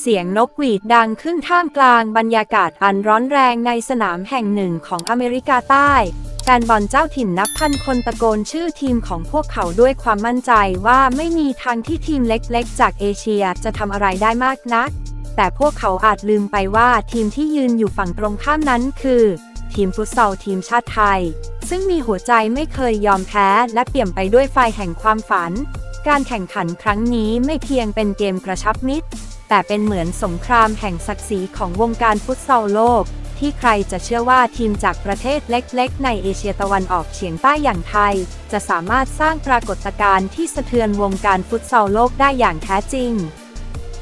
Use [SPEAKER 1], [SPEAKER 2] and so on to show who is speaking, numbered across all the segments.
[SPEAKER 1] เสียงนกหวีดดังขึ้นท่ามกลางบรรยากาศอันร้อนแรงในสนามแห่งหนึ่งของอเมริกาใต้แฟนบอลเจ้าถิ่นนับพันคนตะโกนชื่อทีมของพวกเขาด้วยความมั่นใจว่าไม่มีทางที่ทีมเล็กๆ จากเอเชียจะทำอะไรได้มากนัก แต่พวกเขาอาจลืมไปว่าทีมที่ยืนอยู่ฝั่งตรงข้ามนั้นคือ ทีมฟุตซอลทีมชาติไทย ซึ่งมีหัวใจไม่เคยยอมแพ้และเปี่ยมไปด้วยไฟแห่งความฝัน การแข่งขันครั้งนี้ไม่เพียงเป็นเกมกระชับมิตร แต่เป็นเหมือนสงครามแห่งศักดิ์ศรีของวงการฟุตซอลโลก ที่ใครจะเชื่อว่าทีมจากประเทศเล็กๆ ในเอเชียตะวันออกเฉียงใต้อย่างไทย จะสามารถสร้างปรากฏการณ์ที่สะเทือนวงการฟุตซอลโลกได้อย่างแท้จริง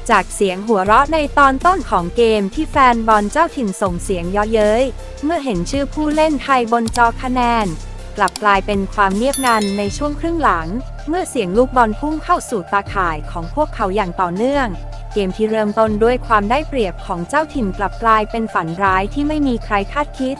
[SPEAKER 1] จากเสียงหัวเราะในตอนต้นของเกมที่แฟนบอลเจ้าถิ่นส่งเสียงเยาะเย้ย เมื่อเห็นชื่อผู้เล่นไทยบนจอคะแนน กลับกลายเป็นความเงียบงันในช่วงครึ่งหลัง เมื่อเสียงลูกบอลพุ่งเข้าสู่ตาข่ายของพวกเขาอย่างต่อเนื่อง เกมที่เริ่มต้นด้วยความได้เปรียบของเจ้าถิ่นกลับกลายเป็นฝันร้ายที่ไม่มีใครคาดคิด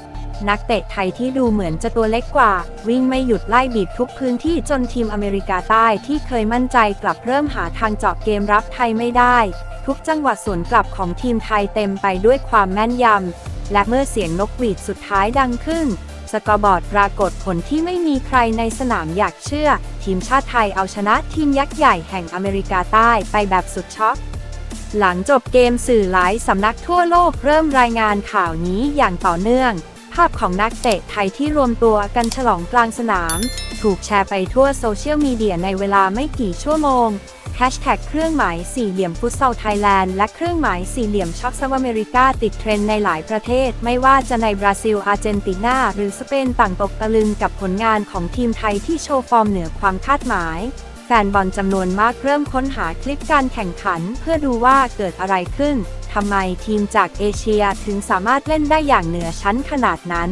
[SPEAKER 1] นักเตะไทยที่ดูเหมือนจะตัวเล็กกว่า วิ่งไม่หยุดไล่บีบทุกพื้นที่จนทีมอเมริกาใต้ที่เคยมั่นใจกลับเริ่มหาทางเจาะเกมรับไทยไม่ได้ ทุกจังหวะสวนกลับของทีมไทยเต็มไปด้วยความแม่นยำและเมื่อเสียงนกหวีดสุดท้ายดังขึ้นสกอร์บอร์ดปรากฏผลที่ไม่มีใครในสนามอยากเชื่อ ทีมชาติไทยเอาชนะทีมยักษ์ใหญ่แห่งอเมริกาใต้ไปแบบสุดช็อก หลังจบเกมสื่อหลายสำนักทั่วโลกเริ่มรายงานข่าวนี้อย่างต่อเนื่อง ภาพของนักเตะไทยที่รวมตัวกันฉลองกลางสนาม ถูกแชร์ไปทั่วโซเชียลมีเดียในเวลาไม่กี่ชั่วโมงแฮชแท็กเครื่องหมายสี่เหลี่ยมฟุตซอลไทยแลนด์และเครื่องหมายสี่เหลี่ยมช็อกซาวอเมริกาติดเทรนด์ในหลายประเทศ ไม่ว่าจะในบราซิล อาร์เจนตินา หรือสเปนต่างตกตะลึงกับผลงานของทีมไทยที่โชว์ฟอร์มเหนือความคาดหมาย แฟนบอลจำนวนมากเริ่มค้นหาคลิปการแข่งขัน เพื่อดูว่าเกิดอะไรขึ้น ทำไมทีมจากเอเชียถึงสามารถเล่นได้อย่างเหนือชั้นขนาดนั้น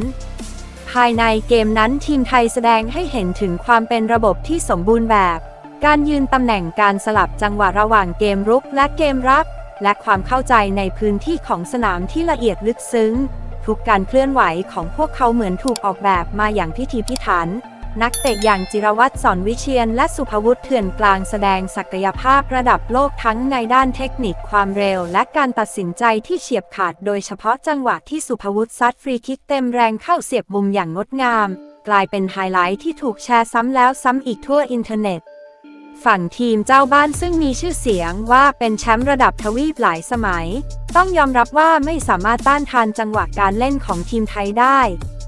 [SPEAKER 1] ภายในเกมนั้นทีมไทยแสดงให้เห็นถึงความเป็นระบบที่สมบูรณ์แบบ การยืนตำแหน่งการสลับจังหวะระหว่างเกมรุกและเกมรับ และความเข้าใจในพื้นที่ของสนามที่ละเอียดลึกซึ้ง ทุกการเคลื่อนไหวของพวกเขาเหมือนถูกออกแบบมาอย่างพิถีพิถัน นักเตะอย่างจิรวัตรสอนวิเชียนและสุภวุฒิเถื่อนกลางแสดงศักยภาพระดับโลกทั้งในด้านเทคนิคความเร็ว และการตัดสินใจที่เฉียบขาดโดยเฉพาะจังหวะที่สุภวุฒิซัดฟรีคิกเต็มแรงเข้าเสียบมุมอย่างงดงาม กลายเป็นไฮไลท์ที่ถูกแชร์ซ้ำแล้วซ้ำอีกทั่วอินเทอร์เน็ต ฝั่งทีมเจ้าบ้านซึ่งมีชื่อเสียงว่าเป็นแชมป์ระดับทวีปหลายสมัย ต้องยอมรับว่าไม่สามารถต้านทานจังหวะการเล่นของทีมไทยได้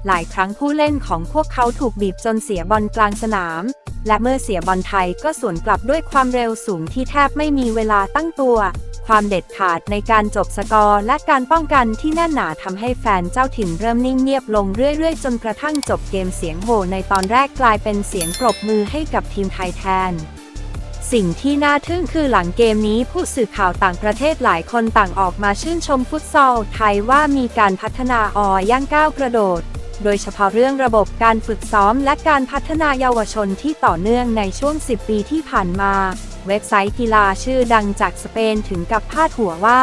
[SPEAKER 1] หลายครั้งผู้เล่นของพวกเขาถูกบีบจนเสียบอลกลางสนาม และเมื่อเสียบอลไทยก็สวนกลับด้วยความเร็วสูงที่แทบไม่มีเวลาตั้งตัว ความเด็ดขาดในการจบสกอร์และการป้องกันที่แน่นหนาทำให้แฟนเจ้าถิ่นเริ่มนิ่งเงียบลงเรื่อยๆ จนกระทั่งจบเกมเสียงโห่ในตอนแรกกลายเป็นเสียงปรบมือให้กับทีมไทยแทนสิ่งที่น่าทึ่งคือหลังเกมนี้ผู้สื่อข่าวต่างประเทศหลายคนต่างออกมาชื่นชมฟุตซอลไทยว่ามีการพัฒนาอย่างก้าวกระโดด โดยเฉพาะเรื่องระบบการฝึกซ้อมและการพัฒนาเยาวชนที่ต่อเนื่องในช่วง 10 ปีที่ผ่านมา เว็บไซต์กีฬาชื่อดังจากสเปนถึงกับพาดหัวว่า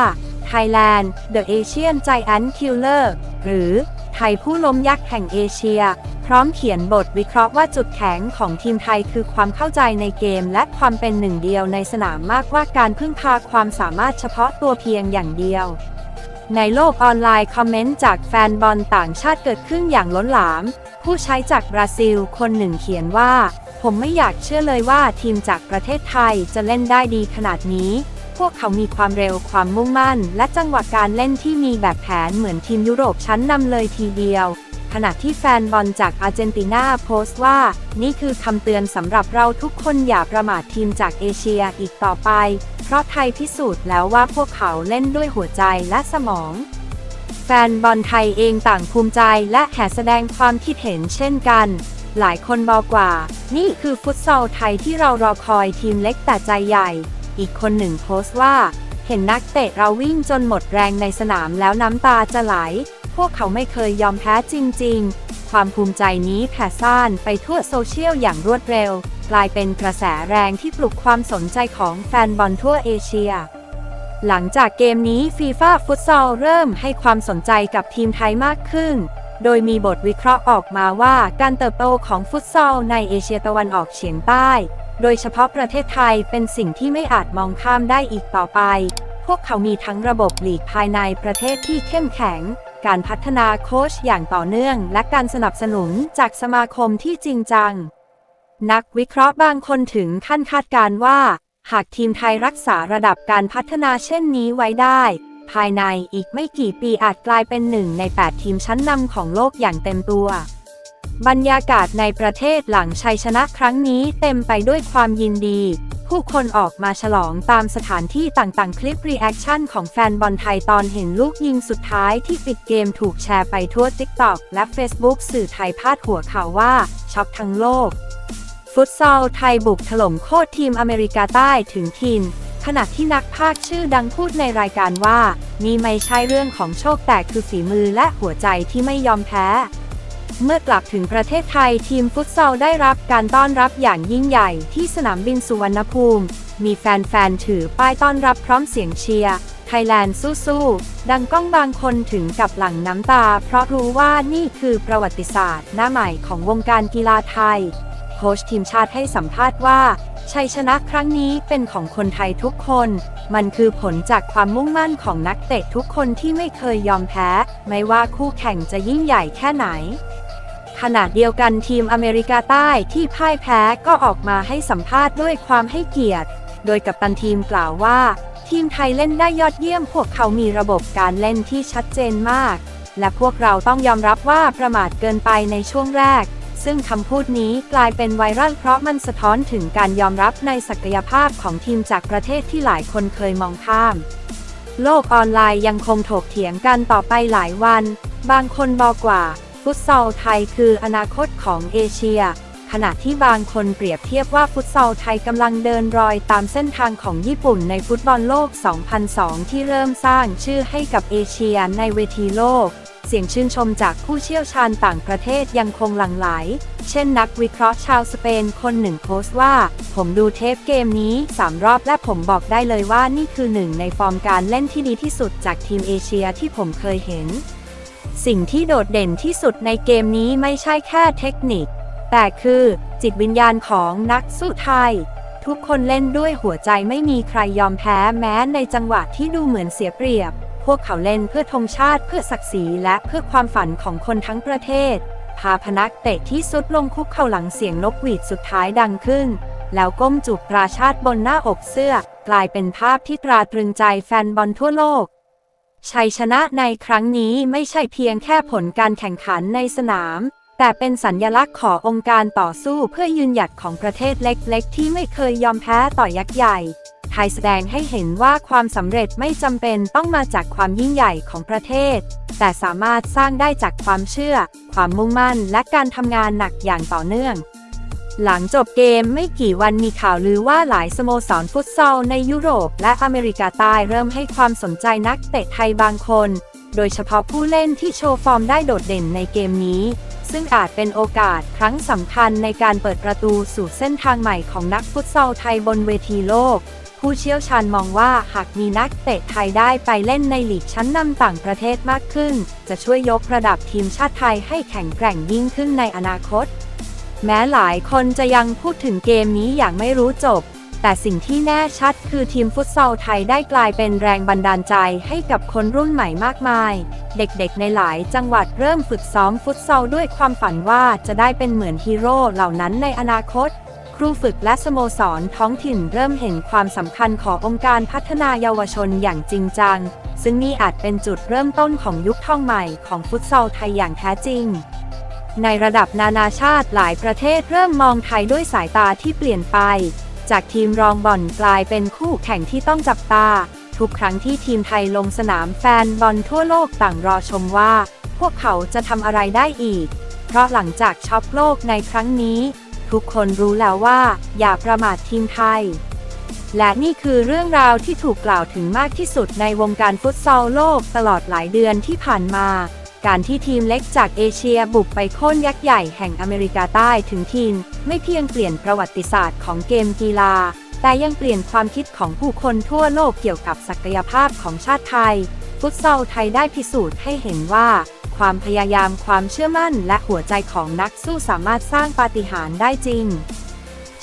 [SPEAKER 1] Thailand The Asian Giant Killer หรือไทยผู้ล้มยักษ์แห่งเอเชีย พร้อมเขียนบทวิเคราะห์ว่าจุดแข็งของทีมไทยคือความเข้าใจในเกมและความเป็นหนึ่งเดียวในสนามมากกว่าการพึ่งพาความสามารถเฉพาะตัวเพียงอย่างเดียว ในโลกออนไลน์คอมเมนต์จากแฟนบอลต่างชาติเกิดขึ้นอย่างล้นหลาม ผู้ใช้จากบราซิลคนหนึ่งเขียนว่า ผมไม่อยากเชื่อเลยว่าทีมจากประเทศไทยจะเล่นได้ดีขนาดนี้ พวกเขามีความเร็วความมุ่งมั่น และจังหวะการเล่นที่มีแบบแผนเหมือนทีมยุโรปชั้นนำเลยทีเดียว ขณะที่แฟนบอลจากอาร์เจนตินาโพสต์ว่า นี่คือคำเตือนสำหรับเราทุกคนอย่าประมาททีมจากเอเชียอีกต่อไป เพราะไทยพิสูจน์แล้วว่าพวกเขาเล่นด้วยหัวใจและสมอง แฟนบอลไทยเองต่างภูมิใจและแห่แสดงความคิดเห็นเช่นกัน หลายคนบอกว่า นี่คือฟุตซอลไทยที่เรารอคอยทีมเล็กแต่ใจใหญ่ อีกคนหนึ่งโพสต์ว่า เห็นนักเตะเราวิ่งจนหมดแรงในสนามแล้วน้ำตาจะไหล พวกเขาไม่เคยยอมแพ้จริง ๆ ความภูมิใจนี้แผ่ซ่านไปทั่วโซเชียลอย่างรวดเร็ว กลายเป็นกระแสแรงที่ปลุกความสนใจของแฟนบอลทั่วเอเชีย หลังจากเกมนี้ฟีฟ่าฟุตซอลเริ่มให้ความสนใจกับทีมไทยมากขึ้น โดยมีบทวิเคราะห์ออกมาว่าการเติบโตของฟุตซอลในเอเชียตะวันออกเฉียงใต้ โดยเฉพาะประเทศไทยเป็นสิ่งที่ไม่อาจมองข้ามได้อีกต่อไปพวกเขามีทั้งระบบหลีกภายในประเทศที่เข้มแข็ง การพัฒนาโค้ชอย่างต่อเนื่อง และการสนับสนุนจากสมาคมที่จริงจัง นักวิเคราะห์บางคนถึงขั้นคาดการณ์ว่า หากทีมไทยรักษาระดับการพัฒนาเช่นนี้ไว้ได้ ภายในอีกไม่กี่ปีอาจกลายเป็นหนึ่งใน 8 ทีมชั้นนำของโลกอย่างเต็มตัวบรรยากาศในประเทศหลังชัยชนะครั้งนี้เต็มไปด้วยความยินดี ผู้คนออกมาฉลองตามสถานที่ต่างๆ คลิปรีแอคชั่นของแฟนบอลไทยตอนเห็นลูกยิงสุดท้ายที่ปิดเกมถูกแชร์ไปทั่ว TikTok และ Facebook สื่อไทยพาดหัวข่าวว่าช็อกทั้งโลก ฟุตซอลไทยบุกถล่มโคตรทีมอเมริกาใต้ถึงทินขณะที่นักพากย์ชื่อดังพูดในรายการว่า นี่ไม่ใช่เรื่องของโชคแต่คือฝีมือและหัวใจที่ไม่ยอมแพ้ เมื่อกลับถึงประเทศไทยทีมฟุตซอลได้รับการต้อนรับอย่างยิ่งใหญ่ที่สนามบินสุวรรณภูมิ มีแฟนๆ ถือป้ายต้อนรับพร้อมเสียงเชียร์ไทยแลนด์สู้ๆ ดังก้องบางคนถึงกับหลั่งน้ำตา เพราะรู้ว่านี่คือประวัติศาสตร์ หน้าใหม่ของวงการกีฬาไทย โค้ชทีมชาติให้สัมภาษณ์ว่าชัยชนะครั้งนี้เป็นของคนไทยทุกคน มันคือผลจากความมุ่งมั่นของนักเตะทุกคนที่ไม่เคยยอมแพ้ ไม่ว่าคู่แข่งจะยิ่งใหญ่แค่ไหน ขณะเดียวกันทีมอเมริกาใต้ที่พ่ายแพ้ก็ออกมาให้สัมภาษณ์ด้วยความให้เกียรติ โดยกัปตันทีมกล่าวว่า ทีมไทยเล่นได้ยอดเยี่ยมพวกเขามีระบบการเล่นที่ชัดเจนมาก และพวกเราต้องยอมรับว่าประมาทเกินไปในช่วงแรก ซึ่งคำพูดนี้กลายเป็นไวรัลเพราะมันสะท้อนถึงการยอมรับในศักยภาพของทีมจากประเทศที่หลายคนเคยมองข้าม โลกออนไลน์ยังคงถกเถียงกันต่อไปหลายวัน บางคนบอกว่า ฟุตซอลไทยคืออนาคตของเอเชีย ขณะที่บางคนเปรียบเทียบว่าฟุตซอลไทยกำลังเดินรอยตามเส้นทางของญี่ปุ่นในฟุตบอลโลก 2002 ที่เริ่มสร้างชื่อให้กับเอเชียในเวทีโลก เสียงชื่นชมจากผู้เชี่ยวชาญต่างประเทศยังคงหลั่งไหล เช่นนักวิเคราะห์ชาวสเปนคนหนึ่งโพสต์ว่า ผมดูเทปเกมนี้สามรอบและผมบอกได้เลยว่านี่คือหนึ่งในฟอร์มการเล่นที่ดีที่สุดจากทีมเอเชียที่ผมเคยเห็น สิ่งที่โดดเด่นที่สุดในเกมนี้ไม่ใช่แค่เทคนิค แต่คือจิตวิญญาณของนักสู้ไทย ทุกคนเล่นด้วยหัวใจไม่มีใครยอมแพ้แม้ในจังหวะที่ดูเหมือนเสียเปรียบ พวกเขาเล่นเพื่อธงชาติเพื่อศักดิ์ศรีและเพื่อความฝันของคนทั้งประเทศ พาพนักเตะที่สุดลงคุกเข่าหลังเสียงนกหวีดสุดท้ายดังขึ้น แล้วก้มจูบตราชาติบนหน้าอกเสื้อ กลายเป็นภาพที่ตราตรึงใจแฟนบอลทั่วโลก ชัยชนะในครั้งนี้ไม่ใช่เพียงแค่ผลการแข่งขันในสนาม แต่เป็นสัญญลักษณ์ขององค์การต่อสู้เพื่อยืนหยัดของประเทศเล็กๆ ที่ไม่เคยยอมแพ้ต่อยักษ์ใหญ่ไทยแสดงให้เห็นว่าความสำเร็จไม่จำเป็นต้องมาจากความยิ่งใหญ่ของประเทศ แต่สามารถสร้างได้จากความเชื่อ ความมุ่งมั่น และการทำงานหนักอย่างต่อเนื่อง หลังจบเกมไม่กี่วันมีข่าวลือว่าหลายสโมสรฟุตซอลในยุโรป และอเมริกาใต้เริ่มให้ความสนใจนักเตะไทยบางคน โดยเฉพาะผู้เล่นที่โชว์ฟอร์มได้โดดเด่นในเกมนี้ ซึ่งอาจเป็นโอกาสครั้งสำคัญในการเปิดประตูสู่เส้นทางใหม่ของนักฟุตซอลไทยบนเวทีโลก ผู้เชี่ยวชาญมองว่าหากมีนักเตะไทยได้ไปเล่นในลีกชั้นนำต่างประเทศมากขึ้น จะช่วยยกระดับทีมชาติไทยให้แข็งแกร่งยิ่งขึ้นในอนาคต แม้หลายคนจะยังพูดถึงเกมนี้อย่างไม่รู้จบ แต่สิ่งที่แน่ชัดคือทีมฟุตซอลไทยได้กลายเป็นแรงบันดาลใจให้กับคนรุ่นใหม่มากมาย เด็กๆในหลายจังหวัดเริ่มฝึกซ้อมฟุตซอลด้วยความฝันว่าจะได้เป็นเหมือนฮีโร่เหล่านั้นในอนาคต ครูฝึกและสโมสรท้องถิ่นเริ่มเห็นความสำคัญขององค์การพัฒนาเยาวชนอย่างจริงจัง ซึ่งนี่อาจเป็นจุดเริ่มต้นของยุคทองใหม่ของฟุตซอลไทยอย่างแท้จริง ในระดับนานาชาติหลายประเทศเริ่มมองไทยด้วยสายตาที่เปลี่ยนไป จากทีมรองบอลกลายเป็นคู่แข่งที่ต้องจับตา ทุกครั้งที่ทีมไทยลงสนามแฟนบอลทั่วโลกต่างรอชมว่า พวกเขาจะทำอะไรได้อีก เพราะหลังจากช็อปโลกในครั้งนี้ ทุกคนรู้แล้วว่า อย่าประมาททีมไทย และนี่คือเรื่องราวที่ถูกกล่าวถึงมากที่สุดในวงการฟุตซอลโลกตลอดหลายเดือนที่ผ่านมา การที่ทีมเล็กจากเอเชียบุกไปโค่นยักษ์ใหญ่แห่งอเมริกาใต้ถึงทีมไม่เพียงเปลี่ยนประวัติศาสตร์ของเกมกีฬา แต่ยังเปลี่ยนความคิดของผู้คนทั่วโลกเกี่ยวกับศักยภาพของชาติไทย ฟุตซอลไทยได้พิสูจน์ให้เห็นว่า ความพยายามความเชื่อมั่นและหัวใจของนักสู้สามารถสร้างปาฏิหาริย์ได้จริง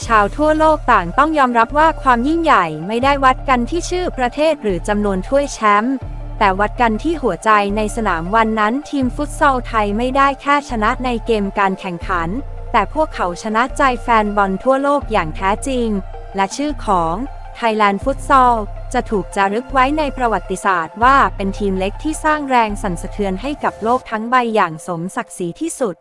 [SPEAKER 1] ชาวทั่วโลกต่างต้องยอมรับว่าความยิ่งใหญ่ไม่ได้วัดกันที่ชื่อประเทศหรือจำนวนถ้วยแชมป์ แต่วัดกันที่หัวใจในสนามวันนั้นทีมฟุตซอลไทยไม่ได้แค่ชนะในเกมการแข่งขัน แต่พวกเขาชนะใจแฟนบอลทั่วโลกอย่างแท้จริง และชื่อของ Thailand Futsal จะถูกจารึกไว้ในประวัติศาสตร์ว่าเป็นทีมเล็กที่สร้างแรงสั่นสะเทือนให้กับโลกทั้งใบอย่างสมศักดิ์ศรีที่สุด